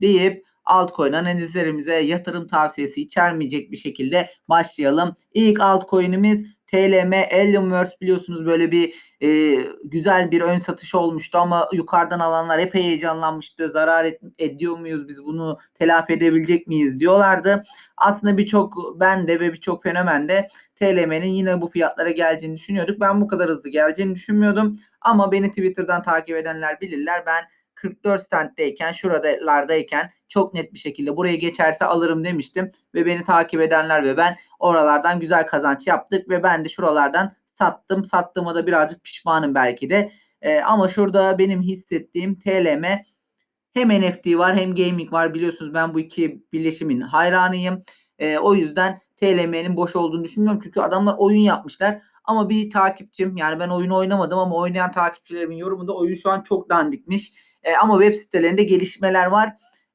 deyip altcoin analizlerimize yatırım tavsiyesi içermeyecek bir şekilde başlayalım. İlk altcoin'imiz TLM Alienverse biliyorsunuz böyle bir e, güzel bir ön satış olmuştu ama yukarıdan alanlar epey heyecanlanmıştı. Zarar et, ediyor muyuz biz bunu telafi edebilecek miyiz diyorlardı. Aslında birçok ben de ve birçok fenomen de TLM'nin yine bu fiyatlara geleceğini düşünüyorduk. Ben bu kadar hızlı geleceğini düşünmüyordum. Ama beni Twitter'dan takip edenler bilirler. Ben 44 centteyken şuralardayken çok net bir şekilde burayı geçerse alırım demiştim ve beni takip edenler ve ben oralardan güzel kazanç yaptık ve ben de şuralardan sattım. Sattığıma da birazcık pişmanım belki de. Ee, ama şurada benim hissettiğim TLM hem NFT var hem gaming var. Biliyorsunuz ben bu iki birleşimin hayranıyım. Ee, o yüzden TLM'nin boş olduğunu düşünmüyorum. Çünkü adamlar oyun yapmışlar. Ama bir takipçim yani ben oyunu oynamadım ama oynayan takipçilerimin yorumunda oyun şu an çok dandikmiş. E, ama web sitelerinde gelişmeler var.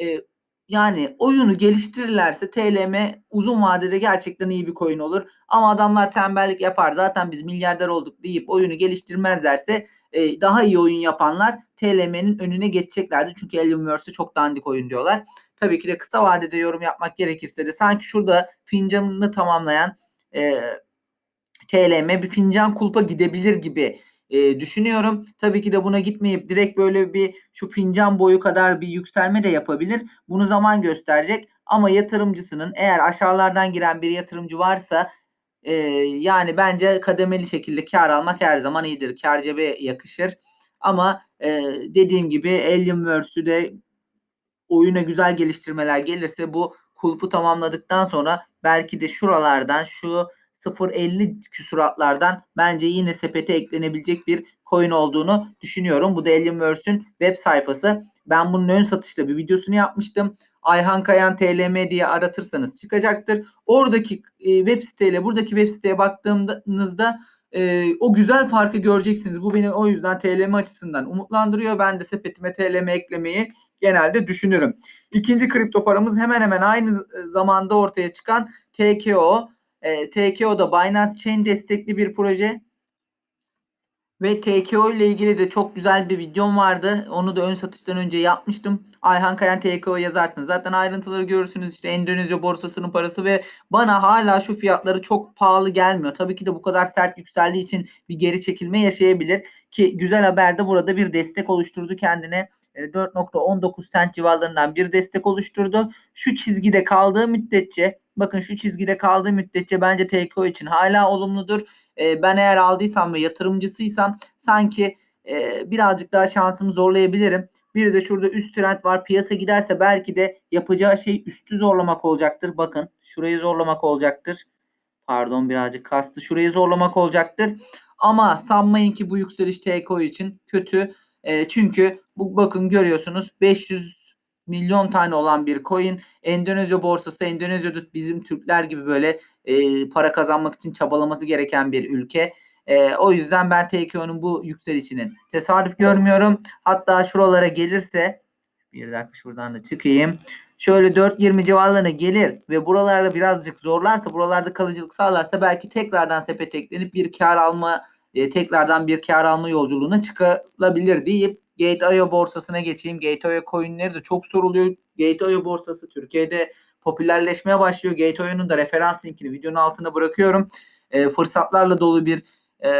E, yani oyunu geliştirirlerse TLM uzun vadede gerçekten iyi bir coin olur. Ama adamlar tembellik yapar. Zaten biz milyarder olduk deyip oyunu geliştirmezlerse e, daha iyi oyun yapanlar TLM'nin önüne geçeceklerdi. Çünkü Alienverse'ı çok dandik oyun diyorlar. Tabii ki de kısa vadede yorum yapmak gerekirse de sanki şurada fincanını tamamlayan e, TLM bir fincan kulpa gidebilir gibi e, düşünüyorum. Tabii ki de buna gitmeyip direkt böyle bir şu fincan boyu kadar bir yükselme de yapabilir. Bunu zaman gösterecek. Ama yatırımcısının eğer aşağılardan giren bir yatırımcı varsa e, yani bence kademeli şekilde kar almak her zaman iyidir. Kar cebe yakışır. Ama e, dediğim gibi Alienverse'ü de oyuna güzel geliştirmeler gelirse bu kulpu tamamladıktan sonra belki de şuralardan şu 0.50 küsuratlardan bence yine sepete eklenebilecek bir coin olduğunu düşünüyorum. Bu da Alienverse'ün web sayfası. Ben bunun ön satışta bir videosunu yapmıştım. Ayhan Kayan TLM diye aratırsanız çıkacaktır. Oradaki e, web siteyle buradaki web siteye baktığınızda e, o güzel farkı göreceksiniz. Bu beni o yüzden TLM açısından umutlandırıyor. Ben de sepetime TLM eklemeyi genelde düşünürüm. İkinci kripto paramız hemen hemen aynı zamanda ortaya çıkan TKO. E, TKO da Binance Chain destekli bir proje. Ve TKO ile ilgili de çok güzel bir videom vardı. Onu da ön satıştan önce yapmıştım. Ayhan Kayan TKO yazarsınız. Zaten ayrıntıları görürsünüz. İşte Endonezya borsasının parası ve bana hala şu fiyatları çok pahalı gelmiyor. Tabii ki de bu kadar sert yükseldiği için bir geri çekilme yaşayabilir. Ki güzel haber de burada bir destek oluşturdu kendine. 4.19 e, sent civarlarından bir destek oluşturdu. Şu çizgide kaldığı müddetçe bakın şu çizgide kaldığı müddetçe bence TKO için hala olumludur. E, ben eğer aldıysam ve yatırımcısıysam sanki e, birazcık daha şansımı zorlayabilirim. Bir de şurada üst trend var. Piyasa giderse belki de yapacağı şey üstü zorlamak olacaktır. Bakın şurayı zorlamak olacaktır. Pardon birazcık kastı. Şurayı zorlamak olacaktır. Ama sanmayın ki bu yükseliş TKO için kötü. E, çünkü bu bakın görüyorsunuz 500 milyon tane olan bir coin. Endonezya borsası Endonezya'da bizim Türkler gibi böyle e, para kazanmak için çabalaması gereken bir ülke. E, o yüzden ben TKO'nun bu yükselişinin tesadüf görmüyorum. Hatta şuralara gelirse bir dakika şuradan da çıkayım. Şöyle 4.20 civarlarına gelir ve buralarda birazcık zorlarsa, buralarda kalıcılık sağlarsa belki tekrardan sepet eklenip bir kar alma e, tekrardan bir kar alma yolculuğuna çıkılabilir deyip Gate.io borsasına geçeyim. Gate.io coinleri de çok soruluyor. Gate.io borsası Türkiye'de popülerleşmeye başlıyor. Gate.io'nun da referans linkini videonun altına bırakıyorum. E, fırsatlarla dolu bir e,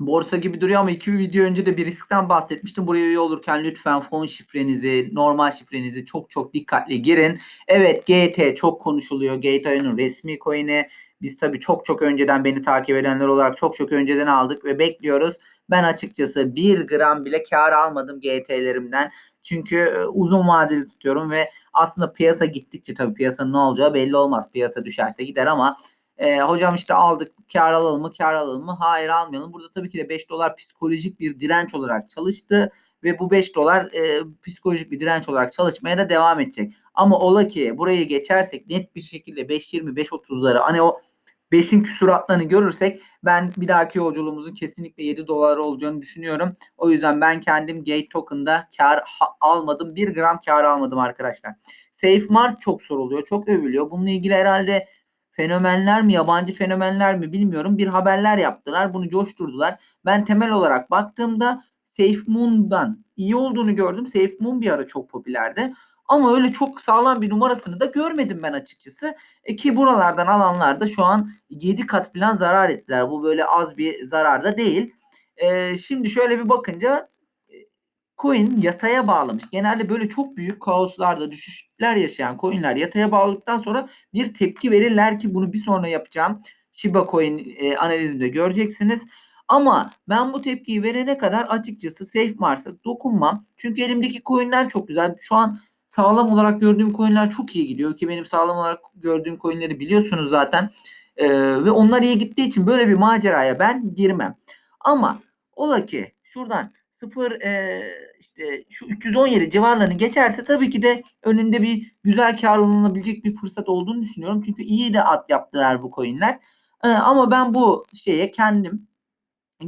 borsa gibi duruyor ama iki video önce de bir riskten bahsetmiştim. Buraya üye olurken lütfen fon şifrenizi, normal şifrenizi çok çok dikkatli girin. Evet GT çok konuşuluyor. Gate.io'nun resmi coin'i. Biz tabii çok çok önceden beni takip edenler olarak çok çok önceden aldık ve bekliyoruz. Ben açıkçası bir gram bile kar almadım GT'lerimden. Çünkü e, uzun vadeli tutuyorum ve aslında piyasa gittikçe tabii piyasanın ne olacağı belli olmaz. Piyasa düşerse gider ama e, hocam işte aldık kar alalım mı kar alalım mı? Hayır almayalım. Burada tabii ki de 5 dolar psikolojik bir direnç olarak çalıştı ve bu 5 dolar e, psikolojik bir direnç olarak çalışmaya da devam edecek. Ama ola ki burayı geçersek net bir şekilde 5.20 5.30'ları hani o 5'in küsuratlarını görürsek ben bir dahaki yolculuğumuzun kesinlikle 7 dolar olacağını düşünüyorum. O yüzden ben kendim Gate Token'da kar almadım. 1 gram kar almadım arkadaşlar. Safe Mart çok soruluyor. Çok övülüyor. Bununla ilgili herhalde fenomenler mi yabancı fenomenler mi bilmiyorum bir haberler yaptılar. Bunu coşturdular. Ben temel olarak baktığımda SafeMoon'dan iyi olduğunu gördüm. SafeMoon bir ara çok popülerdi. Ama öyle çok sağlam bir numarasını da görmedim ben açıkçası. E ki buralardan alanlar da şu an 7 kat falan zarar ettiler. Bu böyle az bir zarar da değil. E, şimdi şöyle bir bakınca e, coin yataya bağlamış. Genelde böyle çok büyük kaoslarda düşüşler yaşayan coinler yataya bağladıktan sonra bir tepki verirler ki bunu bir sonra yapacağım. Shiba Coin e, analizimde göreceksiniz. Ama ben bu tepkiyi verene kadar açıkçası Safe Mars'a dokunmam. Çünkü elimdeki coinler çok güzel. Şu an sağlam olarak gördüğüm coinler çok iyi gidiyor ki benim sağlam olarak gördüğüm coinleri biliyorsunuz zaten. Ee, ve onlar iyi gittiği için böyle bir maceraya ben girmem. Ama ola ki şuradan 0 e, işte şu 317 civarlarını geçerse tabii ki de önünde bir güzel karlanabilecek bir fırsat olduğunu düşünüyorum. Çünkü iyi de at yaptılar bu coinler. E, ama ben bu şeye kendim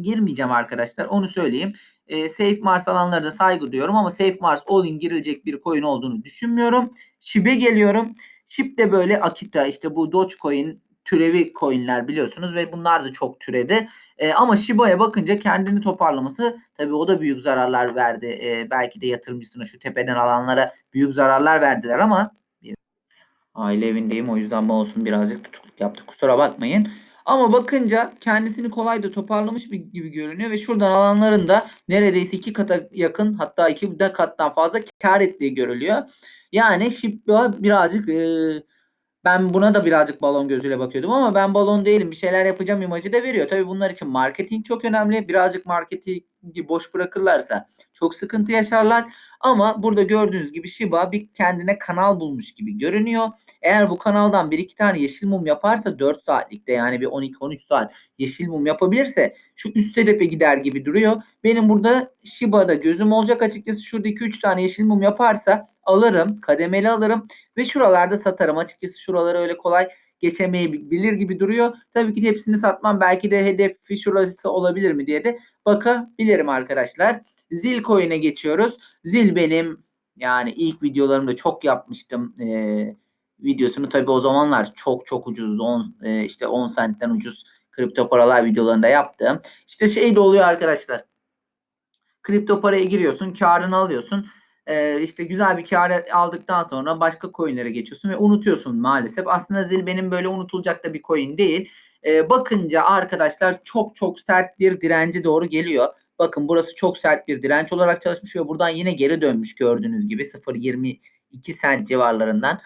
girmeyeceğim arkadaşlar. Onu söyleyeyim. E, Safe Mars alanlara da saygı duyuyorum ama Safe Mars all-in girilecek bir coin olduğunu düşünmüyorum. Shib'e geliyorum. Shib de böyle Akita işte bu Dogecoin türevi coinler biliyorsunuz ve bunlar da çok türedi. E, ama Shiba'ya bakınca kendini toparlaması tabii o da büyük zararlar verdi. E, belki de yatırımcısına şu tepeden alanlara büyük zararlar verdiler ama aile evindeyim o yüzden mouse'um birazcık tutukluk yaptı. Kusura bakmayın. Ama bakınca kendisini kolay da toparlamış bir gibi görünüyor ve şuradan alanların da neredeyse iki kata yakın hatta iki de kattan fazla kar ettiği görülüyor. Yani Shibba birazcık e, ben buna da birazcık balon gözüyle bakıyordum ama ben balon değilim bir şeyler yapacağım imajı da veriyor. Tabii bunlar için marketing çok önemli. Birazcık marketingi boş bırakırlarsa çok sıkıntı yaşarlar. Ama burada gördüğünüz gibi Shiba bir kendine kanal bulmuş gibi görünüyor. Eğer bu kanaldan bir iki tane yeşil mum yaparsa 4 saatlikte yani bir 12-13 saat yeşil mum yapabilirse şu üst hedefe gider gibi duruyor. Benim burada Shiba'da gözüm olacak açıkçası. Şurada 2-3 tane yeşil mum yaparsa alırım. Kademeli alırım ve şuralarda satarım. Açıkçası şuraları öyle kolay geçemeyebilir gibi duruyor. Tabii ki hepsini satmam. Belki de hedefi şurası olabilir mi diye de bakabilirim arkadaşlar. Zil coin'e geçiyoruz. Zil benim yani ilk videolarımda çok yapmıştım. Ee, videosunu tabii o zamanlar çok çok ucuzdu. 10 e, işte 10 sentten ucuz kripto paralar videolarında yaptım. İşte şey de oluyor arkadaşlar. Kripto paraya giriyorsun, karını alıyorsun e, işte güzel bir kar aldıktan sonra başka coinlere geçiyorsun ve unutuyorsun maalesef. Aslında Zil benim böyle unutulacak da bir coin değil. E, bakınca arkadaşlar çok çok sert bir direnci doğru geliyor. Bakın burası çok sert bir direnç olarak çalışmış ve buradan yine geri dönmüş gördüğünüz gibi 0.22 sent civarlarından.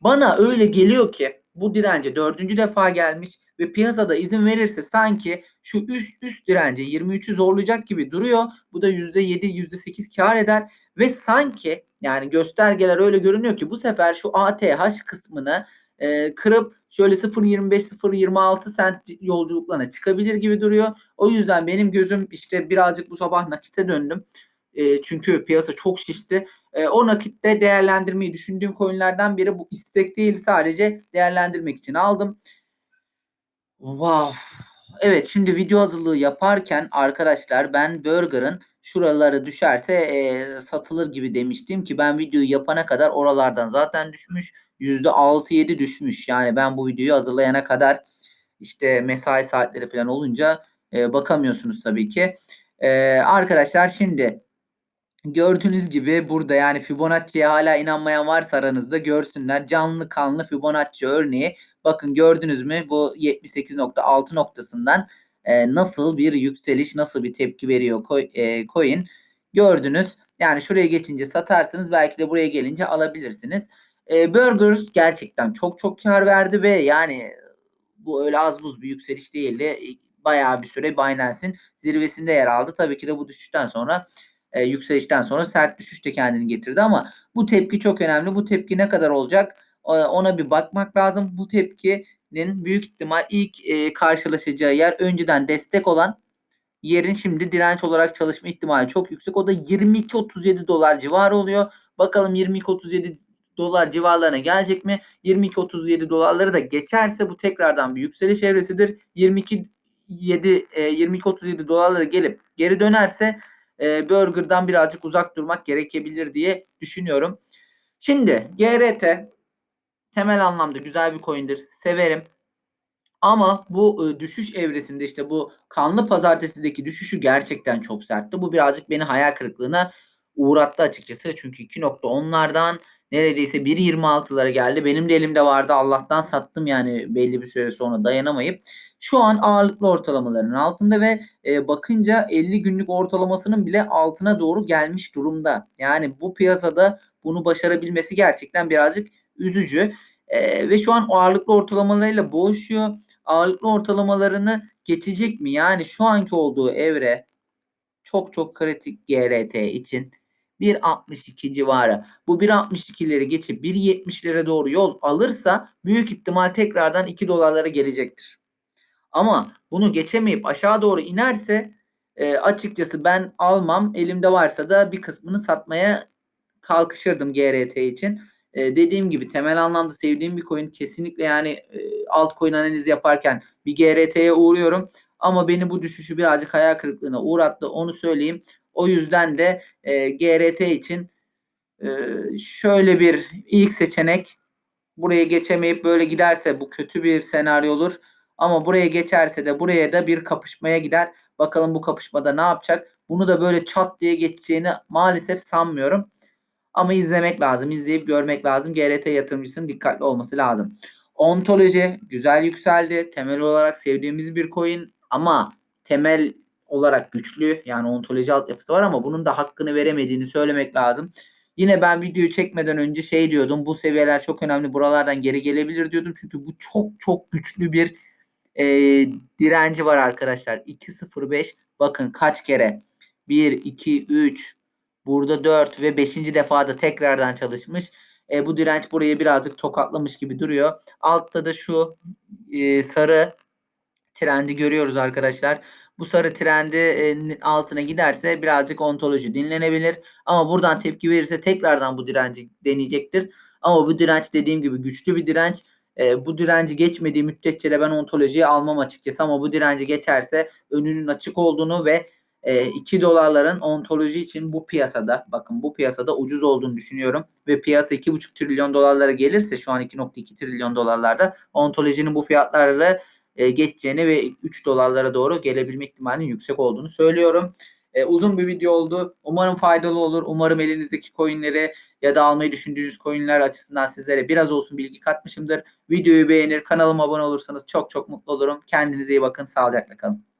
Bana öyle geliyor ki bu dirence dördüncü defa gelmiş ve piyasada izin verirse sanki şu üst üst dirence 23'ü zorlayacak gibi duruyor. Bu da %7 %8 kar eder ve sanki yani göstergeler öyle görünüyor ki bu sefer şu ATH kısmını e, kırıp şöyle 0.25 0.26 sent yolculuklarına çıkabilir gibi duruyor. O yüzden benim gözüm işte birazcık bu sabah nakite döndüm. E, çünkü piyasa çok şişti. E, o nakitte değerlendirmeyi düşündüğüm coinlerden biri bu istek değil sadece değerlendirmek için aldım. Wow. Evet şimdi video hazırlığı yaparken arkadaşlar ben Burger'ın şuraları düşerse e, satılır gibi demiştim ki ben videoyu yapana kadar oralardan zaten düşmüş. %6-7 düşmüş. Yani ben bu videoyu hazırlayana kadar işte mesai saatleri falan olunca e, bakamıyorsunuz tabii ki. E, arkadaşlar şimdi Gördüğünüz gibi burada yani Fibonacci'ye hala inanmayan varsa aranızda görsünler. Canlı kanlı Fibonacci örneği. Bakın gördünüz mü bu 78.6 noktasından e, nasıl bir yükseliş, nasıl bir tepki veriyor e, coin. Gördünüz. Yani şuraya geçince satarsınız. Belki de buraya gelince alabilirsiniz. E, Burger gerçekten çok çok kar verdi ve yani bu öyle az buz bir yükseliş değildi. Bayağı bir süre Binance'in zirvesinde yer aldı. Tabii ki de bu düşüşten sonra e, yükselişten sonra sert düşüş de kendini getirdi ama bu tepki çok önemli. Bu tepki ne kadar olacak? E, ona bir bakmak lazım. Bu tepkinin büyük ihtimal ilk e, karşılaşacağı yer önceden destek olan yerin şimdi direnç olarak çalışma ihtimali çok yüksek. O da 22-37 dolar civarı oluyor. Bakalım 22-37 dolar civarlarına gelecek mi? 22-37 dolarları da geçerse bu tekrardan bir yükseliş evresidir. 22 7 22-37 dolarlara gelip geri dönerse e, Burger'dan birazcık uzak durmak gerekebilir diye düşünüyorum. Şimdi GRT temel anlamda güzel bir coin'dir. Severim. Ama bu e, düşüş evresinde işte bu kanlı pazartesideki düşüşü gerçekten çok sertti. Bu birazcık beni hayal kırıklığına uğrattı açıkçası. Çünkü 2.10'lardan neredeyse 1.26'lara geldi. Benim de elimde vardı. Allah'tan sattım yani belli bir süre sonra dayanamayıp. Şu an ağırlıklı ortalamaların altında ve e, bakınca 50 günlük ortalamasının bile altına doğru gelmiş durumda. Yani bu piyasada bunu başarabilmesi gerçekten birazcık üzücü. E, ve şu an ağırlıklı ortalamalarıyla boğuşuyor. Ağırlıklı ortalamalarını geçecek mi? Yani şu anki olduğu evre çok çok kritik GRT için 1.62 civarı. Bu 1.62'leri geçip 1.70'lere doğru yol alırsa büyük ihtimal tekrardan 2 dolarlara gelecektir. Ama bunu geçemeyip aşağı doğru inerse e, açıkçası ben almam. Elimde varsa da bir kısmını satmaya kalkışırdım GRT için. E, dediğim gibi temel anlamda sevdiğim bir coin. Kesinlikle yani e, altcoin analizi yaparken bir GRT'ye uğruyorum. Ama beni bu düşüşü birazcık hayal kırıklığına uğrattı. Onu söyleyeyim. O yüzden de e, GRT için e, şöyle bir ilk seçenek buraya geçemeyip böyle giderse bu kötü bir senaryo olur. Ama buraya geçerse de buraya da bir kapışmaya gider. Bakalım bu kapışmada ne yapacak? Bunu da böyle çat diye geçeceğini maalesef sanmıyorum. Ama izlemek lazım. izleyip görmek lazım. GRT yatırımcısının dikkatli olması lazım. Ontoloji güzel yükseldi. Temel olarak sevdiğimiz bir coin ama temel olarak güçlü. Yani ontoloji altyapısı var ama bunun da hakkını veremediğini söylemek lazım. Yine ben videoyu çekmeden önce şey diyordum. Bu seviyeler çok önemli. Buralardan geri gelebilir diyordum. Çünkü bu çok çok güçlü bir e, direnci var arkadaşlar. 2.05 bakın kaç kere 1, 2, 3 burada 4 ve 5. defada tekrardan çalışmış. E, bu direnç burayı birazcık tokatlamış gibi duruyor. Altta da şu e, sarı trendi görüyoruz arkadaşlar. Bu sarı trendi e, altına giderse birazcık ontoloji dinlenebilir. Ama buradan tepki verirse tekrardan bu direnci deneyecektir. Ama bu direnç dediğim gibi güçlü bir direnç. E, bu direnci geçmediği müddetçe de ben ontolojiyi almam açıkçası. Ama bu direnci geçerse önünün açık olduğunu ve 2 dolarların ontoloji için bu piyasada bakın bu piyasada ucuz olduğunu düşünüyorum ve piyasa 2,5 trilyon dolarlara gelirse şu an 2,2 trilyon dolarlarda ontolojinin bu fiyatlarla e, geçeceğini ve 3 dolarlara doğru gelebilme ihtimalinin yüksek olduğunu söylüyorum. E, uzun bir video oldu. Umarım faydalı olur. Umarım elinizdeki coinleri ya da almayı düşündüğünüz coinler açısından sizlere biraz olsun bilgi katmışımdır. Videoyu beğenir, kanalıma abone olursanız çok çok mutlu olurum. Kendinize iyi bakın. Sağlıcakla kalın.